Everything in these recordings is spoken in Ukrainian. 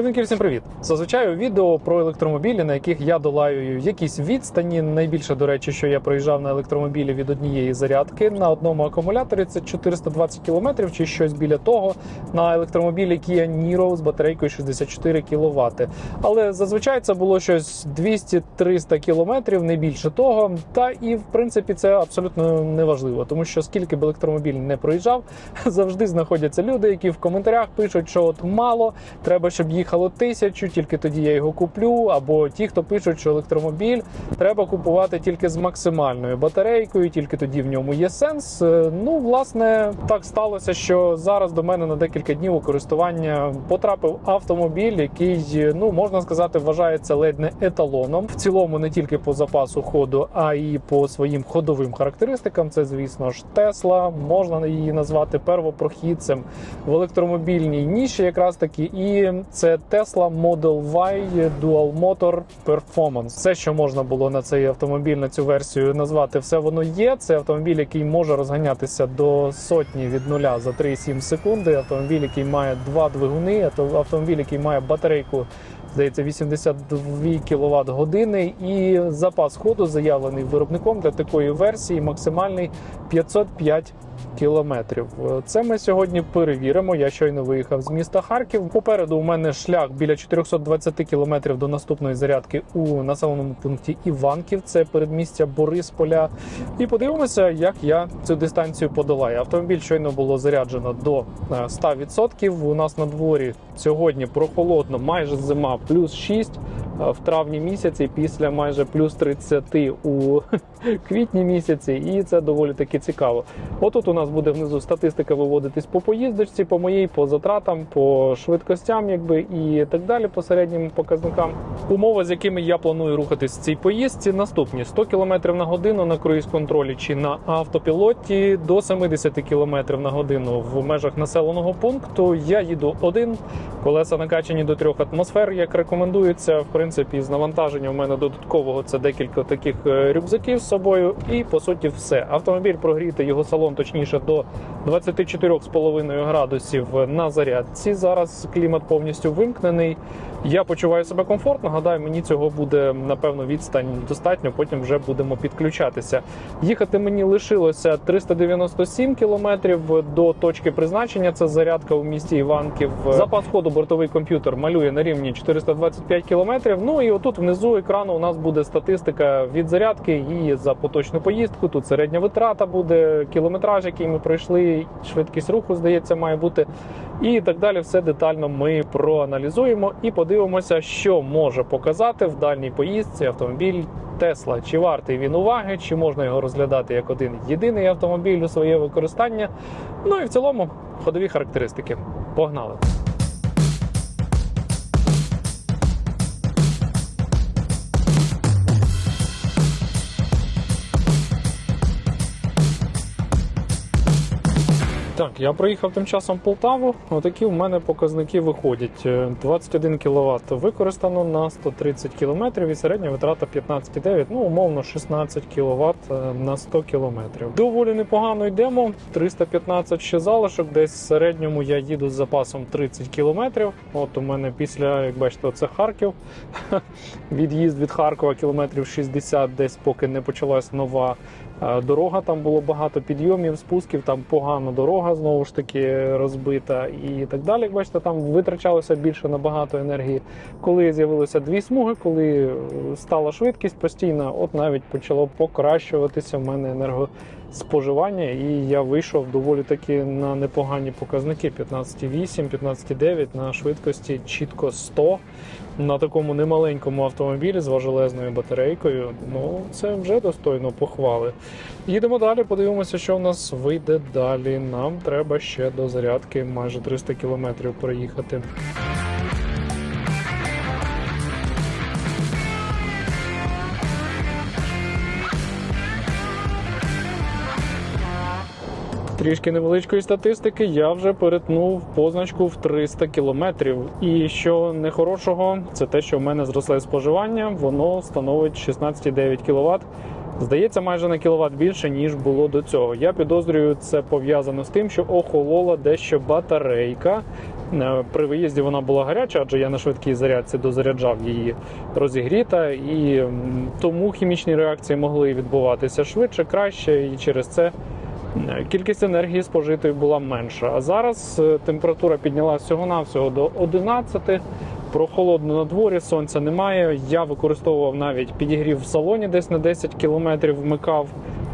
Любеньки, всім привіт! Зазвичай у відео про електромобілі, на яких я долаю якісь відстані. Найбільше, до речі, що я проїжджав на електромобілі від однієї зарядки на одному акумуляторі. Це 420 км чи щось біля того на електромобілі Kia Niro з батарейкою 64 кВт. Але зазвичай це було щось 200-300 км, не більше того. Та і в принципі це абсолютно неважливо, тому що скільки б електромобіль не проїжджав, завжди знаходяться люди, які в коментарях пишуть, що от мало, треба, щоб їхало тисячу, тільки тоді я його куплю. Або ті, хто пишуть, що електромобіль треба купувати тільки з максимальною батарейкою, тільки тоді в ньому є сенс. Е, Ну, власне, так сталося, що зараз до мене на декілька днів у користування потрапив автомобіль, який, ну можна сказати, вважається ледь не еталоном. В цілому не тільки по запасу ходу, а й по своїм ходовим характеристикам. Це, звісно ж, Тесла. Можна її назвати первопрохідцем в електромобільній ніші, якраз таки, і це Tesla Model Y Dual Motor Performance. Все, що можна було на цей автомобіль, на цю версію назвати, все воно є. Це автомобіль, який може розганятися до сотні від нуля за 3,7 секунди. Автомобіль, який має два двигуни, автомобіль, який має батарейку. Здається, 82 кВт години і запас ходу заявлений виробником для такої версії максимальний 505 кілометрів. Це ми сьогодні перевіримо. Я щойно виїхав з міста Харків. Попереду у мене шлях біля 420 кілометрів до наступної зарядки у населеному пункті Іванків. Це передмістя Борисполя. І подивимося, як я цю дистанцію подолаю. Автомобіль щойно було заряджено до е, 100%. У нас на дворі сьогодні прохолодно, майже зима, плюс 6 е, в травні місяці, після майже плюс 30 у квітні місяці, і це доволі таки цікаво. Отут у нас буде внизу статистика виводитись по поїздочці, по моїй, по затратам, по швидкостям, якби і так далі, по середнім показникам. Умови, з якими я планую рухатись в цій поїздці, наступні: 100 км на годину на круїз-контролі чи на автопілоті до 70 км на годину в межах населеного пункту. Я їду один. Колеса накачані до трьох атмосфер, як рекомендується. В принципі, з навантаження в мене додаткового це декілька таких е, рюкзаків собою. І по суті, все. Автомобіль прогріти його салон, точніше, до 24,5 градусів на зарядці. Зараз клімат повністю вимкнений. Я почуваю себе комфортно. Гадаю, мені цього буде напевно відстань достатньо. Потім вже будемо підключатися. Їхати мені лишилося 397 кілометрів до точки призначення. Це зарядка у місті Іванків. Запас ходу бортовий комп'ютер малює на рівні 425 кілометрів. Ну і отут внизу екрану у нас буде статистика від зарядки і за поточну поїздку. Тут середня витрата буде, кілометраж, який ми пройшли, швидкість руху, здається, має бути. І так далі, все детально ми проаналізуємо і подивимося, що може показати в дальній поїздці автомобіль Тесла. Чи вартий він уваги, чи можна його розглядати як один єдиний автомобіль у своє використання. Ну і в цілому ходові характеристики. Погнали! Так, я проїхав тим часом Полтаву. Отакі в мене показники виходять. Е, 21 кВт використано на 130 км і середня витрата 15,9, ну умовно 16 кВт на 100 км. Доволі непогано йдемо. 315 ще залишок. Десь в середньому я їду з запасом 30 км. От у мене після, як бачите, це Харків. Від'їзд від Харкова кілометрів 60, десь поки не почалась нова Е, Дорога там було багато підйомів, спусків, там погана дорога знову ж таки розбита і так далі. Як бачите, там витрачалося більше набагато енергії. Коли з'явилися дві смуги, коли е, стала швидкість постійна, от навіть почало покращуватися в мене енергоспоживання, і я вийшов доволі таки на непогані показники: 15,8, 15,9 на швидкості чітко 100 на такому немаленькому автомобілі з важелезною батарейкою. Ну це вже достойно похвали. Їдемо далі, подивимося, що в нас вийде далі. Нам треба ще до зарядки майже 300 кілометрів проїхати. Трішки невеличкої статистики, я вже перетнув позначку в 300 кілометрів. І що нехорошого, це те, що в мене зросле споживання, воно становить 16,9 кВт. Здається, майже на кіловат більше, ніж було до цього. Я підозрюю, це пов'язано з тим, що охолола дещо батарейка. Е, При виїзді вона була гаряча, адже я на швидкій зарядці дозаряджав її розігріта, і тому хімічні реакції могли відбуватися швидше, краще, і через це кількість енергії спожитої була менша. А зараз е, температура піднялася всього-навсього до 11. Прохолодно на дворі, сонця немає. Я використовував навіть підігрів в салоні десь на 10 кілометрів, вмикав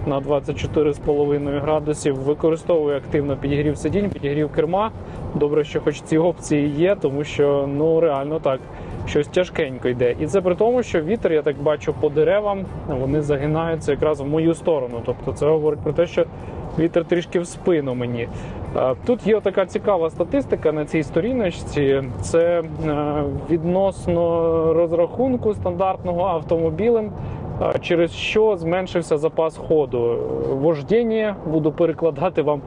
на 24,5 градусів. Використовую активно підігрів сидінь, підігрів керма. Добре, що хоч ці опції є, тому що ну реально так. Щось тяжкенько йде, і це при тому, що вітер, я так бачу по деревам, вони загинаються якраз в мою сторону. Тобто, це говорить про те, що вітер трішки в спину мені. Тут є така цікава статистика на цій сторіночці. Це е, відносно розрахунку стандартного автомобілем, через що зменшився запас ходу. Вождіння буду перекладати вам.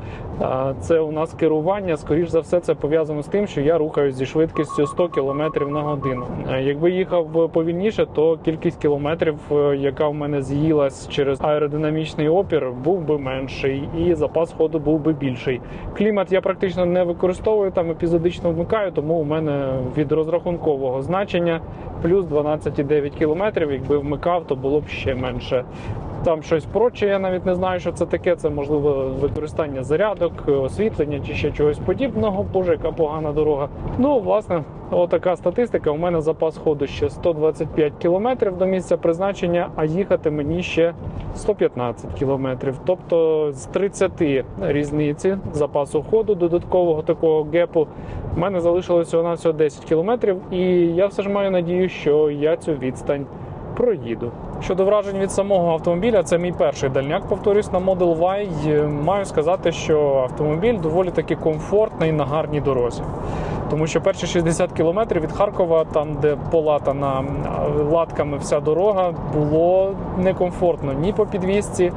Це у нас керування. Скоріш за все, це пов'язано з тим, що я рухаюсь зі швидкістю 100 км на годину. Е, Якби їхав повільніше, то кількість кілометрів, е, яка в мене з'їлась через аеродинамічний опір, був би менший, і запас ходу був би більший. Клімат я практично не використовую там епізодично вмикаю, тому у мене від розрахункового значення плюс 12,9 км. Якби вмикав, то було б ще менше. Там щось проче, я навіть не знаю, що це таке. Це можливо використання зарядок, освітлення чи ще чогось подібного. Боже, яка погана дорога. Ну, власне, отака статистика. У мене запас ходу ще 125 км до місця призначення, а їхати мені ще 115 км. Тобто з 30 різниці запасу ходу додаткового такого гепу в мене залишилося всього на всього 10 км, і я все ж маю надію, що я цю відстань проїду. Щодо вражень від самого автомобіля, це мій перший дальняк, повторюсь, на Model Y. Е, Маю сказати, що автомобіль доволі таки комфортний на гарній дорозі. Тому що перші 60 кілометрів від Харкова, там де полатана латками вся дорога, було некомфортно ні по підвісці,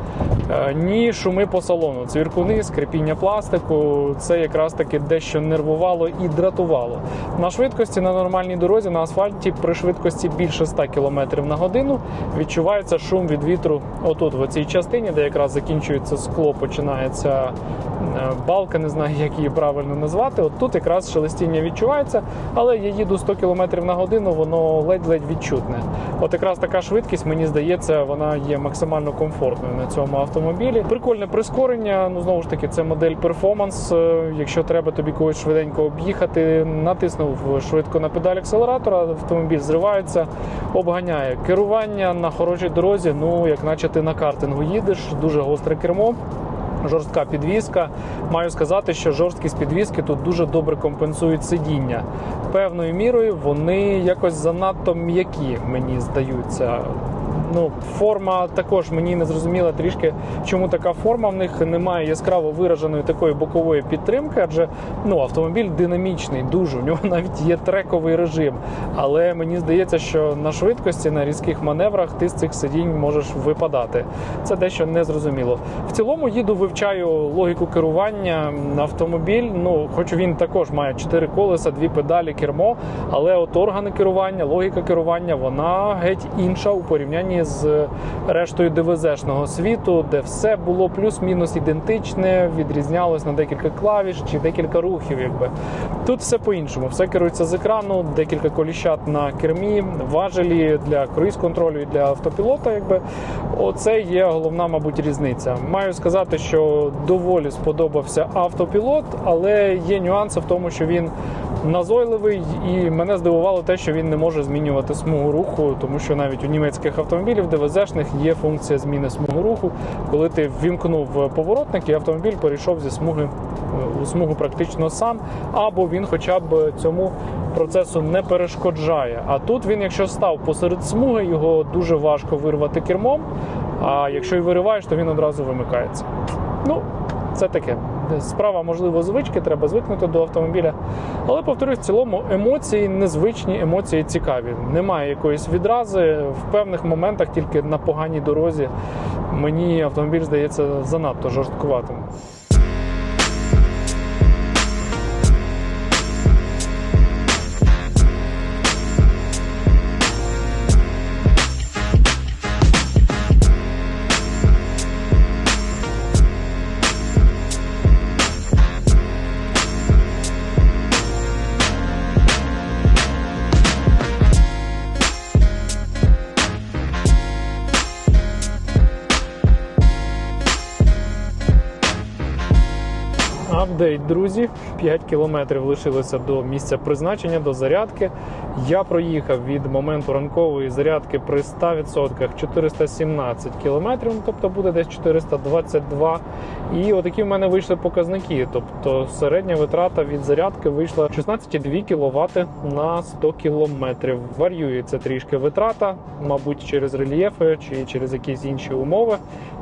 е, ні шуми по салону. Цвіркуни, скрипіння пластику. Це якраз таки дещо нервувало і дратувало. На швидкості на нормальній дорозі на асфальті при швидкості більше 100 км на годину відчувається шум від вітру. Отут, в цій частині, де якраз закінчується скло, починається е, балка, не знаю, як її правильно назвати. От тут якраз шелестіння відчувається, але я їду 100 км на годину, воно ледь-ледь відчутне. От якраз така швидкість, мені здається, вона є максимально комфортною на цьому автомобілі. Прикольне прискорення. Ну знову ж таки, це модель перформанс. Е, Якщо треба тобі когось швиденько об'їхати, натиснув швидко на педаль акселератора, автомобіль зривається, обганяє керування на хорошій дорозі. Ну як наче ти на картингу їдеш, дуже гостре кермо. Жорстка підвізка. Маю сказати, що жорсткість підвізки тут дуже добре компенсують сидіння. Певною мірою вони якось занадто м'які, мені здаються. Ну, форма також мені не зрозуміла трішки, чому така форма. В них немає яскраво вираженої такої бокової підтримки, адже ну автомобіль динамічний, дуже у нього навіть є трековий режим. Але мені здається, що на швидкості, на різких маневрах ти з цих сидінь можеш випадати. Це дещо незрозуміло. В цілому їду, вивчаю логіку керування. Автомобіль, ну хоч він також має чотири колеса, дві педалі, кермо, але от органи керування, логіка керування, вона геть інша у порівнянні з рештою ДВЗ-шного світу, де все було плюс-мінус ідентичне, відрізнялось на декілька клавіш чи декілька рухів. Якби тут все по-іншому, все керується з екрану, декілька коліщат на кермі, важелі для круїз-контролю і для автопілота. Якби оце є головна, мабуть, різниця. Маю сказати, що доволі сподобався автопілот, але є нюанси в тому, що він назойливий, і мене здивувало те, що він не може змінювати смугу руху, тому що навіть у німецьких автомобілів ДВЗ-шних є функція зміни смуги руху. Коли ти ввімкнув поворотник, і автомобіль перейшов зі смуги е, у смугу практично сам, або він хоча б цьому процесу не перешкоджає. А тут він, якщо став посеред смуги, його дуже важко вирвати кермом. А якщо і вириваєш, то він одразу вимикається. Ну, це таке. Справа, можливо, звички, треба звикнути до автомобіля. Але повторюсь, в цілому емоції незвичні, емоції цікаві. Немає якоїсь відрази. В певних моментах, тільки на поганій дорозі, мені автомобіль здається занадто жорсткуватим. Апдейт, друзі. 5 кілометрів лишилося до місця призначення, до зарядки. Я проїхав від моменту ранкової зарядки при 100% 417 кілометрів, ну, тобто буде десь 422. І отакі в мене вийшли показники. Тобто середня витрата від зарядки вийшла 16,2 кВт на 100 кілометрів. Варіюється трішки витрата, мабуть, через рельєфи чи через якісь інші умови.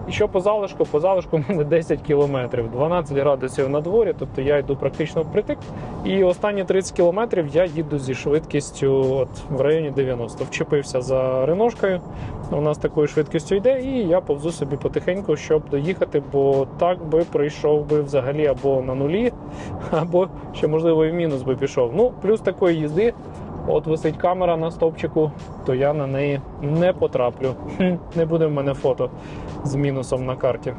І що по залишку? По залишку в мене 10 кілометрів, 12 градусів на дворі, тобто я йду практично впритик. І останні 30 кілометрів я їду зі швидкістю от в районі 90. Вчепився за реношкою. У нас такою швидкістю йде, і я повзу собі потихеньку, щоб доїхати, бо так би прийшов би взагалі або на нулі, або ще можливо і в мінус би пішов. Ну, плюс такої їзди. От висить камера на стовпчику, то я на неї не потраплю. Не буде в мене фото з мінусом на карті.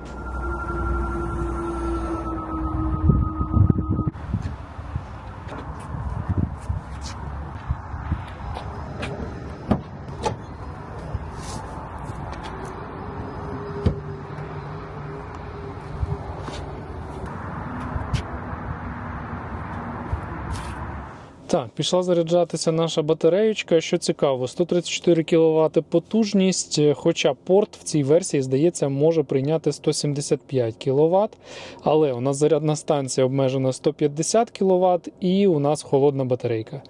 Пішла заряджатися наша батареєчка. Що цікаво, 134 кВт потужність, е, хоча порт в цій версії, здається, може прийняти 175 кВт. Але у нас зарядна станція обмежена 150 кВт і у нас холодна батарейка.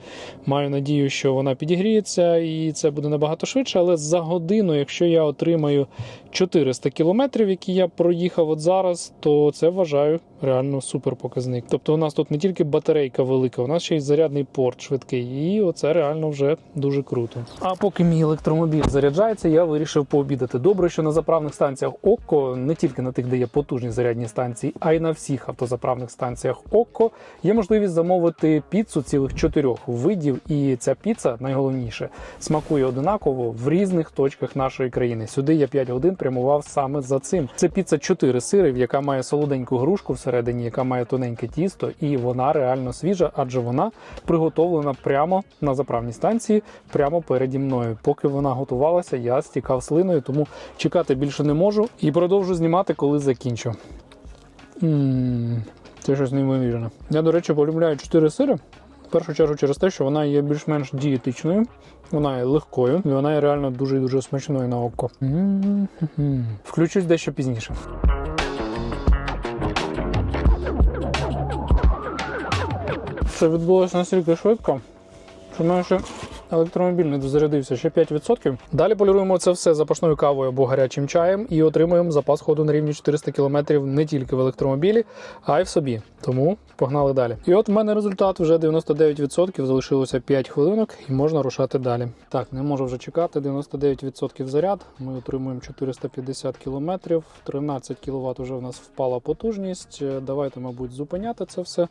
Маю надію, що вона підігріється і це буде набагато швидше, але за годину, якщо я отримаю 400 км, які я проїхав от зараз, то це вважаю реально супер показник. Тобто у нас тут не тільки батарейка велика, у нас ще й зарядний порт швидкий, і оце реально вже дуже круто. А поки мій електромобіль заряджається, я вирішив пообідати. Добре, що на заправних станціях ОККО, не тільки на тих, де є потужні зарядні станції, а й на всіх автозаправних станціях ОККО є можливість замовити піцу цілих чотирьох видів. І ця піца найголовніше смакує одинаково в різних точках нашої країни. Сюди я 5 годин прямував саме за цим. Це піца 4 сирів, яка має солоденьку грушку всередині, яка має тоненьке тісто, і вона реально свіжа, адже вона приготовлена прямо на заправній станції, прямо переді мною. Поки вона готувалася, я стікав слиною, тому чекати більше не можу і продовжу знімати, коли закінчу. М, Це щось неймовірне. Я, до речі, полюбляю 4 сири. В першу чергу через те, що вона є більш-менш дієтичною, вона є легкою, і вона є реально дуже дуже смачною на око. Включусь дещо пізніше. Це відбулося настільки швидко, що в електромобіль не дозарядився ще 5%. Далі поліруємо це все запашною кавою або гарячим чаєм і отримуємо запас ходу на рівні 400 км не тільки в електромобілі, а й в собі. Тому погнали далі. І от в мене результат вже 99%, залишилося 5 хвилинок і можна рушати далі. Так, не можу вже чекати. 99% заряд. Ми отримуємо 450 км, 13 кВт вже в нас впала потужність. Давайте, мабуть, зупиняти це все.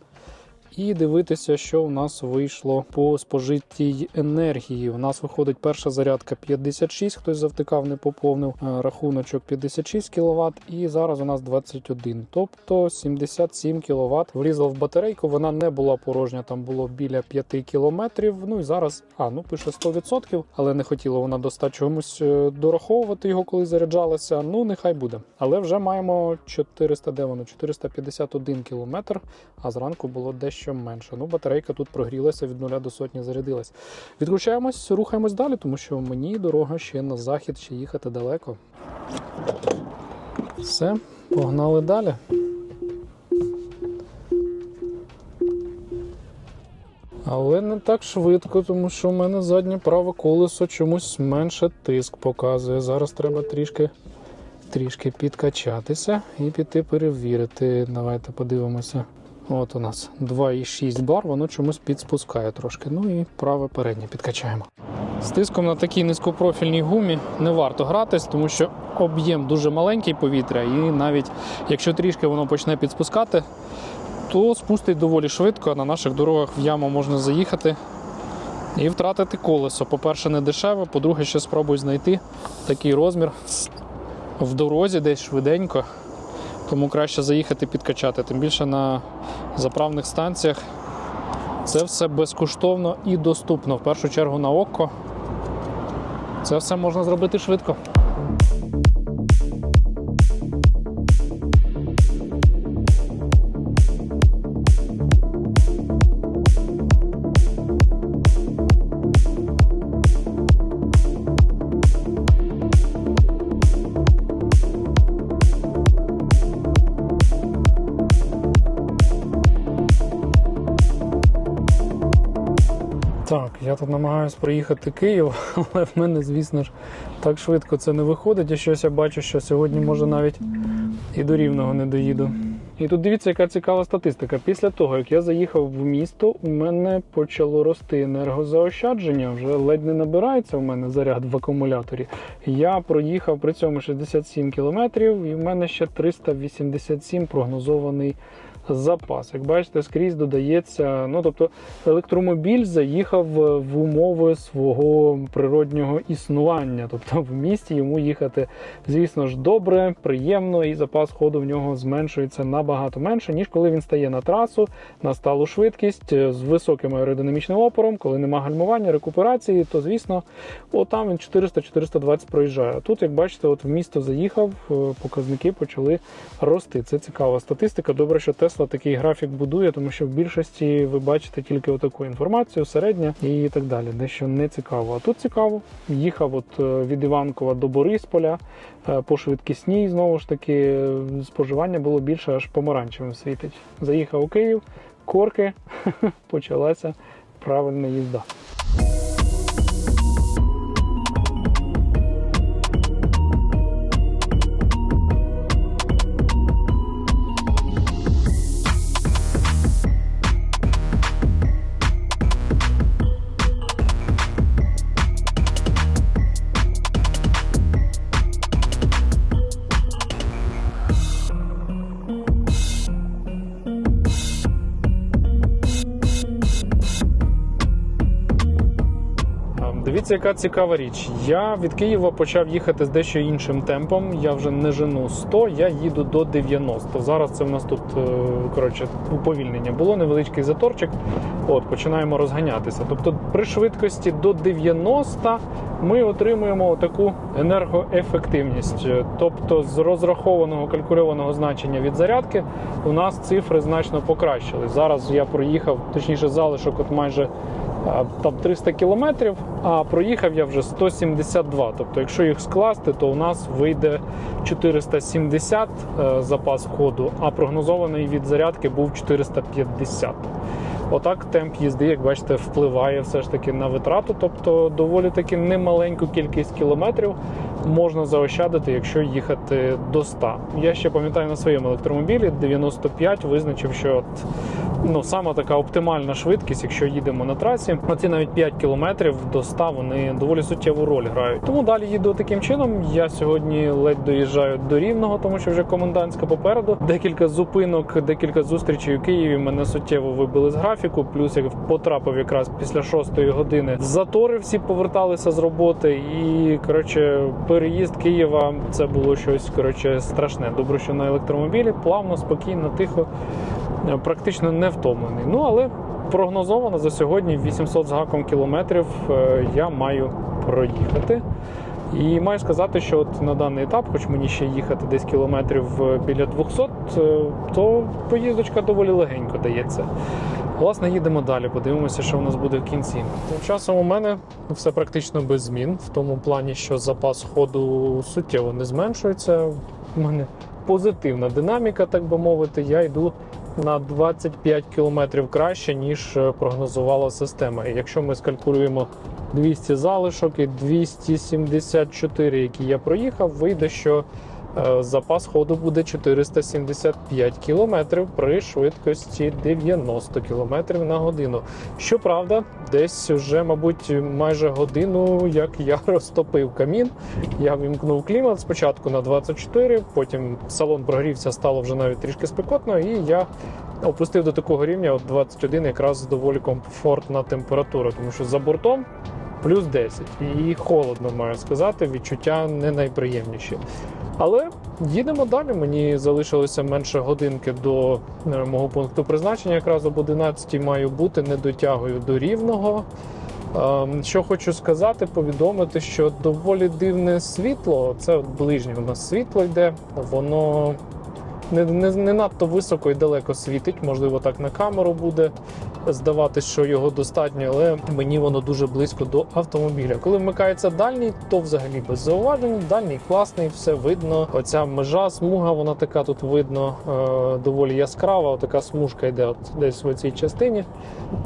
І дивитися, що у нас вийшло по спожитій енергії. У нас виходить перша зарядка 56, хтось завтикав, не поповнив Е, рахуночок 56 кВт, і зараз у нас 21, тобто 77 кВт влізло в батарейку. Вона не була порожня, там було біля 5 кілометрів. Ну і зараз, а ну пише 100%, але не хотіла вона до 100 чомусь е, дораховувати його, коли заряджалася. Ну нехай буде. Але вже маємо 400, де воно 451 кілометр, а зранку було дещо менше. Ну, батарейка тут прогрілася від нуля до сотні, зарядилась. Відключаємось, рухаємось далі, тому що мені дорога ще на захід, ще їхати далеко. Все, погнали далі. Але не так швидко, тому що в мене заднє праве колесо чомусь менше тиск показує. Зараз треба трішки, трішки підкачатися і піти перевірити. Давайте подивимося. От у нас 2,6 бар, воно чомусь підспускає трошки. Ну і праве переднє підкачаємо. З тиском на такій низькопрофільній гумі не варто гратись, тому що об'єм дуже маленький повітря, і навіть якщо трішки воно почне підспускати, то спустить доволі швидко. На наших дорогах в яму можна заїхати і втратити колесо. По-перше, не дешево, по-друге, ще спробуй знайти такий розмір в дорозі десь швиденько. Тому краще заїхати підкачати. Тим більше на заправних станціях це все безкоштовно і доступно. В першу чергу на око. Це все можна зробити швидко. Я тут намагаюся проїхати Київ, але в мене, звісно ж, так швидко це не виходить. І щось я бачу, що сьогодні може навіть і до рівного не доїду. І тут дивіться, яка цікава статистика. Після того, як я заїхав в місто, у мене почало рости енергозаощадження. Вже ледь не набирається у мене заряд в акумуляторі. Я проїхав при цьому 67 кілометрів, і в мене ще 387 прогнозований запас. Як бачите, скрізь додається. Ну тобто електромобіль заїхав в умови свого природнього існування. Тобто в місті йому їхати, звісно ж, добре, приємно, і запас ходу в нього зменшується набагато менше, ніж коли він стає на трасу, на сталу швидкість е, з високим аеродинамічним опором, коли нема гальмування, рекуперації, то звісно, отам він 400-420 проїжджає. Тут, як бачите, от в місто заїхав, е, показники почали рости. Це цікава статистика. Добре, що Тесла такий графік будує, тому що в більшості ви бачите тільки отаку інформацію, середня і так далі. Дещо не цікаво. А тут цікаво. Їхав от е, від Іванкова до Борисполя е, по швидкісній. Знову ж таки, е, споживання було більше, аж помаранчевим світить. Заїхав у Київ, корки, почалася правильна їзда. Дивіться, яка цікава річ. Я від Києва почав їхати з дещо іншим темпом. Я вже не жену 100, я їду до 90. Зараз це в нас тут е, коротше уповільнення було, невеличкий заторчик. От починаємо розганятися. Тобто, при швидкості до 90 ми отримуємо таку енергоефективність. Тобто, з розрахованого калькульованого значення від зарядки у нас цифри значно покращились. Зараз я проїхав, точніше, залишок, от майже там 300 кілометрів, а проїхав я вже 172. Тобто, якщо їх скласти, то у нас вийде 470 е, запас ходу, а прогнозований від зарядки був 450. Отак темп їзди, як бачите, впливає все ж таки на витрату, тобто доволі таки немаленьку кількість кілометрів можна заощадити, якщо їхати до 100. Я ще пам'ятаю на своєму електромобілі 95 визначив, що от, ну, саме така оптимальна швидкість, якщо їдемо на трасі, оці навіть 5 кілометрів до 100 вони доволі суттєву роль грають. Тому далі їду таким чином. Я сьогодні ледь доїжджаю до рівного, тому що вже комендантська попереду. Декілька зупинок, декілька зустрічей у Києві мене суттєво вибили з графіку. Плюс я потрапив якраз після 6 години. в Затори всі поверталися з роботи, і коротше, переїзд Києва це було щось коротше страшне. Добре, що на електромобілі плавно, спокійно, тихо, е, практично не втомлений. Ну але прогнозовано за сьогодні 800 з гаком кілометрів е, я маю проїхати. І маю сказати, що от на даний етап, хоч мені ще їхати десь кілометрів е, біля 200, е, то поїздочка доволі легенько дається. Власне, їдемо далі, подивимося, що в нас буде в кінці. Тим часом у мене все практично без змін, в тому плані, що запас ходу суттєво не зменшується. У мене позитивна динаміка, так би мовити. Я йду на 25 кілометрів краще, ніж е, прогнозувала система. І якщо ми скалькулюємо 200 залишок і 274, які я проїхав, вийде, що запас ходу буде 475 кілометрів при швидкості 90 кілометрів на годину. Щоправда, десь вже, мабуть, майже годину, як я розтопив камін. Я вімкнув клімат спочатку на 24, потім салон прогрівся, стало вже навіть трішки спекотно, і я опустив до такого рівня от 21 якраз доволі комфортна температура, тому що за бортом плюс 10. І холодно, маю сказати, відчуття не найприємніші. Але їдемо далі. Мені залишилося менше годинки до е, мого пункту призначення. Якраз об 11 маю бути, не дотягую до рівного. Ем, Що хочу сказати, повідомити, що доволі дивне світло. Це ближнє у нас світло йде, воно не, не, не надто високо і далеко світить, можливо, так на камеру буде. здаватись, що його достатньо, але мені воно дуже близько до автомобіля. Коли вмикається дальній, то взагалі без зауважень. Дальній класний, все видно. Оця межа, смуга, вона така тут видно е, доволі яскрава. Така смужка йде от десь в цій частині.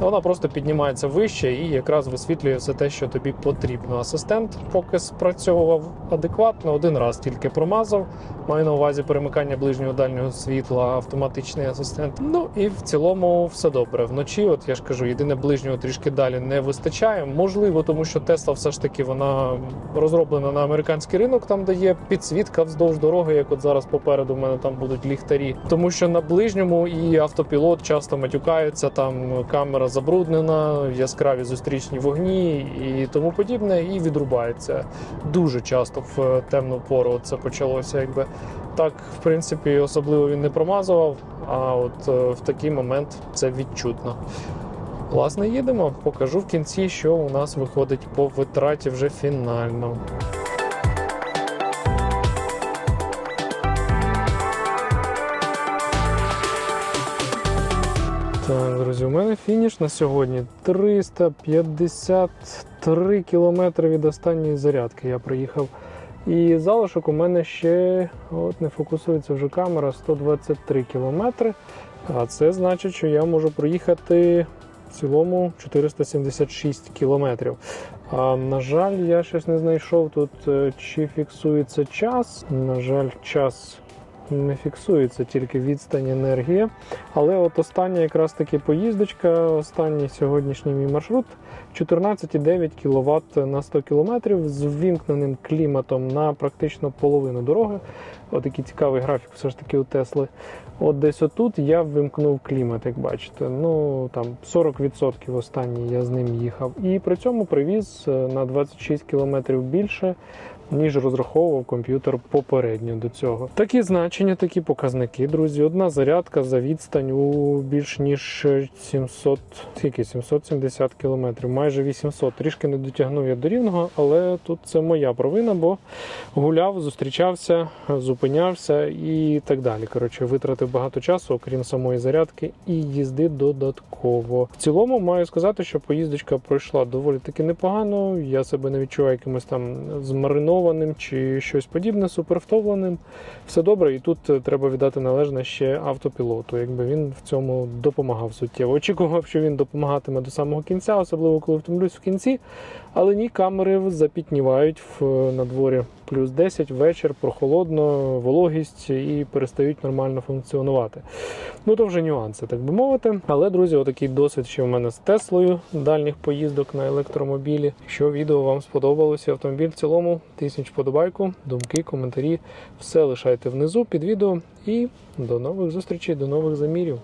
Вона просто піднімається вище і якраз висвітлює все те, що тобі потрібно. Асистент поки спрацьовував адекватно, один раз тільки промазав. Маю на увазі перемикання ближнього дальнього світла, автоматичний асистент. Ну і в цілому все добре. Вночі, от я ж кажу, єдине ближнього трішки далі не вистачає. Можливо, тому що Тесла все ж таки вона розроблена на американський ринок, там де є підсвітка вздовж дороги, як от зараз попереду в мене там будуть ліхтарі. Тому що на ближньому і автопілот часто матюкаються, там камера забруднена, яскраві зустрічні вогні і тому подібне, і відрубається дуже часто в темну пору. Це почалося, якби так, в принципі, особливо він не промазував. А от е, в такий момент це відчутно. Власне, їдемо. Покажу в кінці, що у нас виходить по витраті вже фінально. Так, друзі, у мене фініш на сьогодні 353 кілометри від останньої зарядки я приїхав. І залишок у мене ще от не фокусується вже камера 123 кілометри. А це значить, що я можу проїхати в цілому 476 кілометрів. А, на жаль, я щось не знайшов тут, е, чи фіксується час. На жаль, час не фіксується, тільки відстань енергія. Але от остання якраз таки поїздочка, останній сьогоднішній мій маршрут 14,9 кВт на 100 км з ввімкненим кліматом на практично половину дороги. Отакий цікавий графік все ж таки у Тесли. От десь отут я ввімкнув клімат, як бачите. Ну там 40% останній я з ним їхав. І при цьому привіз е, на 26 км більше ніж розраховував комп'ютер попередньо до цього. Такі значення, такі показники, друзі. Одна зарядка за відстань у більш ніж 700, скільки 770 кілометрів, майже 800. Трішки не дотягнув я до рівного, але тут це моя провина, бо гуляв, зустрічався, зупинявся і так далі. Коротше, витратив багато часу, окрім самої зарядки, і їзди додатково. В цілому маю сказати, що поїздочка пройшла доволі таки непогано. Я себе не відчуваю якимось там змаринованим чи щось подібне, супервтовленим. Все добре, і тут е, треба віддати належне ще автопілоту, якби він в цьому допомагав суттєво. Очікував, що він допомагатиме до самого кінця, особливо коли втомлюсь в кінці. Але ні, камери запітнівають в на дворі плюс 10 вечір, прохолодно, вологість і перестають нормально функціонувати. Ну то вже нюанси, так би мовити. Але, друзі, отакий досвід ще в мене з Теслою дальніх поїздок на електромобілі. Якщо відео вам сподобалося, автомобіль в цілому, тисяч подобайку, думки, коментарі, все лишайте внизу під відео. І до нових зустрічей, до нових замірів.